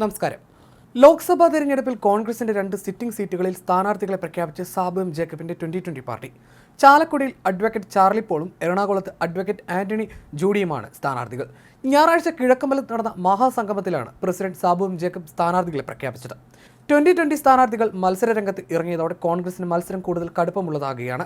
നമസ്കാരം. ലോക്സഭാ തെരഞ്ഞെടുപ്പിൽ കോൺഗ്രസിന്റെ രണ്ട് സിറ്റിംഗ് സീറ്റുകളിൽ സ്ഥാനാർത്ഥികളെ പ്രഖ്യാപിച്ച് സാബു ജേക്കബിന്റെ ട്വന്റി ട്വന്റി പാർട്ടി. ചാലക്കുടിയിൽ അഡ്വക്കേറ്റ് ചാർലി പോളും എറണാകുളത്ത് അഡ്വക്കേറ്റ് ആന്റണി ജൂഡിയുമാണ് സ്ഥാനാർത്ഥികൾ. ഞായറാഴ്ച കിഴക്കമ്പലത്ത് നടന്ന മഹാസംഗമത്തിലാണ് പ്രസിഡന്റ് സാബു എം ജേക്കബ് സ്ഥാനാർത്ഥികളെ പ്രഖ്യാപിച്ചത്. ട്വന്റി ട്വന്റി സ്ഥാനാർത്ഥികൾ മത്സരരംഗത്ത് ഇറങ്ങിയതോടെ കോൺഗ്രസിന് മത്സരം കൂടുതൽ കടുപ്പമുള്ളതാകുകയാണ്.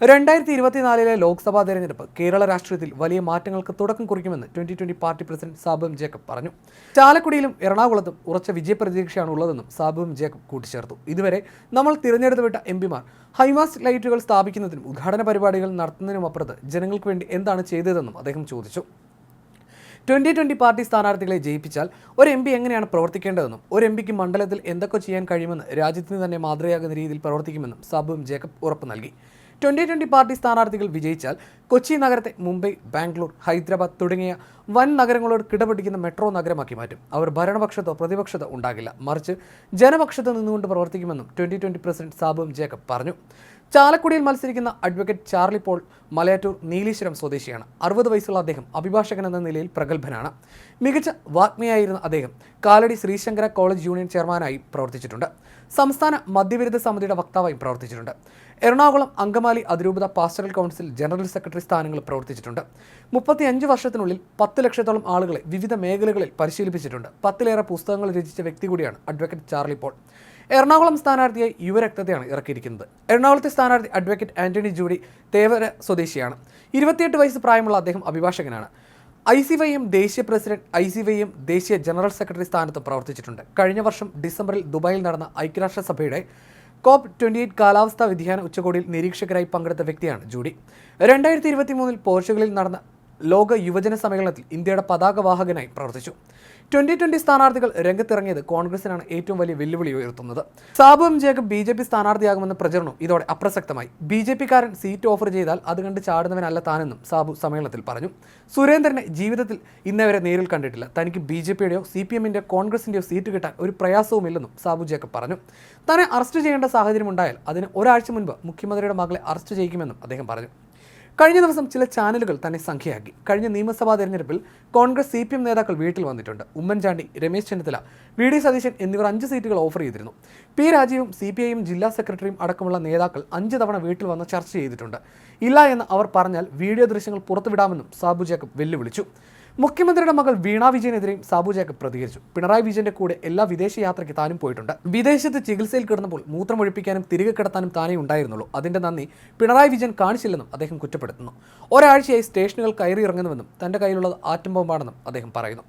രണ്ടായിരത്തി ഇരുപത്തിനാലിലെ ലോക്സഭാ തെരഞ്ഞെടുപ്പ് കേരള രാഷ്ട്രീയത്തിൽ വലിയ മാറ്റങ്ങൾക്ക് തുടക്കം കുറിക്കുമെന്ന് ട്വന്റി ട്വന്റി പാർട്ടി പ്രസിഡന്റ് സാബും ജേക്കബ് പറഞ്ഞു. ചാലക്കുടിയിലും എറണാകുളത്തും ഉറച്ച വിജയപ്രതീക്ഷയാണ് ഉള്ളതെന്നും സാബുവും ജേക്കബ് കൂട്ടിച്ചേർത്തു. ഇതുവരെ നമ്മൾ തിരഞ്ഞെടുത്ത് വിട്ട എം പിമാർ ഹൈമാസ്റ്റ് ലൈറ്റുകൾ സ്ഥാപിക്കുന്നതിനും ഉദ്ഘാടന പരിപാടികൾ നടത്തുന്നതിനുമപ്പുറത്ത് ജനങ്ങൾക്ക് വേണ്ടി എന്താണ് ചെയ്തതെന്നും അദ്ദേഹം ചോദിച്ചു. ട്വന്റി ട്വന്റി പാർട്ടി സ്ഥാനാർത്ഥികളെ ജയിപ്പിച്ചാൽ ഒരു എം പി എങ്ങനെയാണ് പ്രവർത്തിക്കേണ്ടതെന്നും ഒരു എം പിക്ക് മണ്ഡലത്തിൽ എന്തൊക്കെ ചെയ്യാൻ കഴിയുമെന്ന് രാജ്യത്തിന് തന്നെ മാതൃകയാകുന്ന രീതിയിൽ പ്രവർത്തിക്കുമെന്നും സബും ജേക്കബ് ഉറപ്പ് നൽകി. ട്വന്റി ട്വന്റി പാർട്ടി സ്ഥാനാർത്ഥികൾ വിജയിച്ചാൽ കൊച്ചി നഗരത്തെ മുംബൈ ബാംഗ്ലൂർ ഹൈദരാബാദ് തുടങ്ങിയ വൻ നഗരങ്ങളോട് കിടപിടിക്കുന്ന മെട്രോ നഗരമാക്കി മാറ്റും. അവർ ഭരണപക്ഷത്തോ പ്രതിപക്ഷത്തോ ഉണ്ടാകില്ല. മറിച്ച് ജനപക്ഷത്ത് നിന്നുകൊണ്ട് പ്രവർത്തിക്കുമെന്നും ട്വന്റി ട്വന്റി പ്രസിഡന്റ് സാബുവും ജേക്കബ് പറഞ്ഞു. ചാലക്കുടിയിൽ മത്സരിക്കുന്ന advocate Charlie Paul Malayattoor Neeleeswaram സ്വദേശിയാണ്. അറുപത് വയസ്സുള്ള അദ്ദേഹം അഭിഭാഷകൻ എന്ന നിലയിൽ പ്രഗത്ഭനാണ്. മികച്ച വാഗ്മിയായിരുന്ന അദ്ദേഹം കാലടി ശ്രീശങ്കര കോളേജ് യൂണിയൻ ചെയർമാനായി പ്രവർത്തിച്ചിട്ടുണ്ട്. സംസ്ഥാന മദ്യവിരുദ്ധ സമിതിയുടെ വക്താവായും പ്രവർത്തിച്ചിട്ടുണ്ട്. എറണാകുളം അങ്കമാലി അതിരൂപത പാസ്റ്ററൽ കൗൺസിൽ ജനറൽ സെക്രട്ടറി സ്ഥാനങ്ങളിൽ പ്രവർത്തിച്ചിട്ടുണ്ട്. മുപ്പത്തിയഞ്ച് വർഷത്തിനുള്ളിൽ പത്ത് ലക്ഷത്തോളം ആളുകളെ വിവിധ മേഖലകളിൽ പരിശീലിപ്പിച്ചിട്ടുണ്ട്. പത്തിലേറെ പുസ്തകങ്ങൾ രചിച്ച വ്യക്തി കൂടിയാണ് അഡ്വക്കേറ്റ് ചാർലി പോൾ. എറണാകുളം സ്ഥാനാർത്ഥിയായി യുവരക്തതയാണ് ഇറക്കിയിരിക്കുന്നത്. എറണാകുളത്തെ സ്ഥാനാർത്ഥി അഡ്വക്കേറ്റ് ആന്റണി ജൂഡി തേവര സ്വദേശിയാണ്. ഇരുപത്തിയെട്ട് വയസ്സ് പ്രായമുള്ള അദ്ദേഹം അഭിഭാഷകനാണ്. ഐ സി വൈ എം ദേശീയ president I C Y M ദേശീയ ജനറൽ സെക്രട്ടറി സ്ഥാനത്ത് പ്രവർത്തിച്ചിട്ടുണ്ട്. കഴിഞ്ഞ വർഷം ഡിസംബറിൽ ദുബായിൽ നടന്ന ഐക്യരാഷ്ട്രസഭയുടെ കോപ്പ് ട്വന്റി എയ്റ്റ് കാലാവസ്ഥാ വ്യതിയാന ഉച്ചകോടിയിൽ നിരീക്ഷകരായി പങ്കെടുത്ത വ്യക്തിയാണ് ജൂഡി. രണ്ടായിരത്തി ഇരുപത്തി മൂന്നിൽ പോർച്ചുഗലിൽ നടന്ന ലോക യുവജന സമ്മേളനത്തിൽ ഇന്ത്യയുടെ പതാകവാഹകനായി പ്രവർത്തിച്ചു. ട്വന്റി ട്വന്റി സ്ഥാനാർത്ഥികൾ രംഗത്തിറങ്ങിയത് കോൺഗ്രസിനാണ് ഏറ്റവും വലിയ വെല്ലുവിളി ഉയർത്തുന്നത്. Sabu Jacob B J P സ്ഥാനാർത്ഥിയാകുമെന്ന പ്രചരണം ഇതോടെ അപ്രസക്തമായി. ബി ജെ പിക്കാരൻ സീറ്റ് ഓഫർ ചെയ്താൽ അത് കണ്ട് ചാടുന്നവനല്ല താനെന്നും സാബു സമ്മേളനത്തിൽ പറഞ്ഞു. സുരേന്ദ്രനെ ജീവിതത്തിൽ ഇന്നേവരെ നേരിൽ കണ്ടിട്ടില്ല. തനിക്ക് ബി ജെ പിയുടെയോ സി പി എമ്മിന്റെയോ കോൺഗ്രസിന്റെയോ സീറ്റ് കിട്ടാൻ ഒരു പ്രയാസവുമില്ലെന്നും സാബു ജേക്കബ് പറഞ്ഞു. തന്നെ അറസ്റ്റ് ചെയ്യേണ്ട സാഹചര്യം ഉണ്ടായാൽ അതിന് ഒരാഴ്ച മുൻപ് മുഖ്യമന്ത്രിയുടെ മകളെ അറസ്റ്റ് ചെയ്യിക്കുമെന്നും അദ്ദേഹം പറഞ്ഞു. കഴിഞ്ഞ ദിവസം ചില ചാനലുകൾ തന്നെ സംഖ്യയാക്കി. കഴിഞ്ഞ നിയമസഭാ തെരഞ്ഞെടുപ്പിൽ കോൺഗ്രസ് സി പി എം നേതാക്കൾ വീട്ടിൽ വന്നിട്ടുണ്ട്. ഉമ്മൻചാണ്ടി രമേശ് ചെന്നിത്തല വി ഡി സതീശൻ എന്നിവർ അഞ്ച് സീറ്റുകൾ ഓഫർ ചെയ്തിരുന്നു. പി രാജീവും സി പി ഐയും ജില്ലാ സെക്രട്ടറിയും അടക്കമുള്ള നേതാക്കൾ അഞ്ച് തവണ വീട്ടിൽ വന്ന് ചർച്ച ചെയ്തിട്ടുണ്ട്. ഇല്ല എന്ന് അവർ പറഞ്ഞാൽ വീഡിയോ ദൃശ്യങ്ങൾ പുറത്തുവിടാമെന്നും സാബു ജേക്കബ് വെല്ലുവിളിച്ചു. മുഖ്യമന്ത്രിയുടെ മകൾ വീണ വിജയനെതിരെയും സാബു ജേക്കബ് പ്രതികരിച്ചു. പിണറായി വിജയന്റെ കൂടെ എല്ലാ വിദേശ യാത്രയ്ക്ക് താനും പോയിട്ടുണ്ട്. വിദേശത്ത് ചികിത്സയിൽ കിടന്നപ്പോൾ മൂത്രമൊഴിപ്പിക്കാനും തിരികെ കിടത്താനും താനേ ഉണ്ടായിരുന്നുള്ളൂ. അതിന്റെ നന്ദി പിണറായി വിജയൻ കാണിച്ചില്ലെന്നും അദ്ദേഹം കുറ്റപ്പെടുത്തുന്നു. ഒരാഴ്ചയായി സ്റ്റേഷനുകൾ കയറി ഇറങ്ങുന്നുവെന്നും തന്റെ കയ്യിലുള്ളത് ആറ്റം ബോംബാണെന്നും അദ്ദേഹം പറയുന്നു.